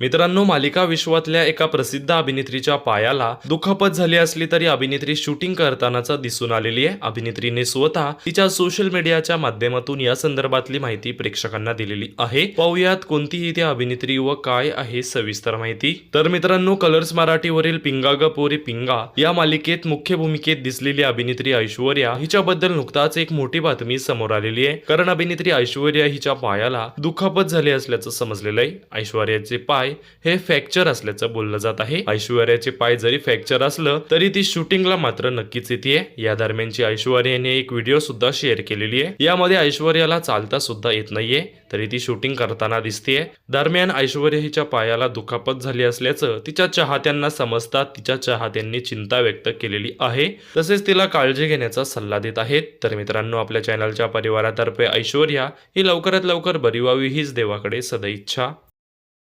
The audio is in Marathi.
मित्रांनो मालिका विश्वातल्या एका प्रसिद्ध अभिनेत्रीच्या पायाला दुखापत झाली असली तरी अभिनेत्री शूटिंग करतानाच दिसून आलेली आहे. अभिनेत्रीने स्वतः तिच्या सोशल मीडियाच्या माध्यमातून या संदर्भातली माहिती प्रेक्षकांना दिलेली आहे. पाहुयात कोणतीही त्या अभिनेत्री व काय आहे सविस्तर माहिती. तर मित्रांनो कलर्स मराठीवरील पिंगा ग पोरी पिंगा या मालिकेत मुख्य भूमिकेत दिसलेली अभिनेत्री ऐश्वर्या हिच्याबद्दल नुकताच एक मोठी बातमी समोर आलेली आहे. कारण अभिनेत्री ऐश्वर्या हिच्या पायाला दुखापत झाली असल्याचं समजलेलं आहे. ऐश्वर्याचे पाय हे फ्रॅक्चर असल्याचं बोललं जात आहे. ऐश्वर्याचे पाय जरी फ्रॅक्चर असलं तरी ती शूटिंगला मात्र नक्कीच येते या दरम्यानची ऐश्वर्याने एक व्हिडिओ सुद्धा शेअर केलेली आहे. यामध्ये ऐश्वर्याला चालता सुद्धा येत नाहीये तरी ती शूटिंग करताना दिसतेय. दरम्यान ऐश्वर्या हिच्या पायाला दुखापत झाली असल्याचं तिच्या चाहत्यांना समजतात. तिच्या चाहत्यांनी चिंता व्यक्त केलेली आहे. तसेच तिला काळजी घेण्याचा सल्ला देत आहेत. तर मित्रांनो आपल्या चॅनलच्या परिवारातर्फे ऐश्वर्या ही लवकरात लवकर बरी व्हावी हीच देवाकडे सदैच्छा.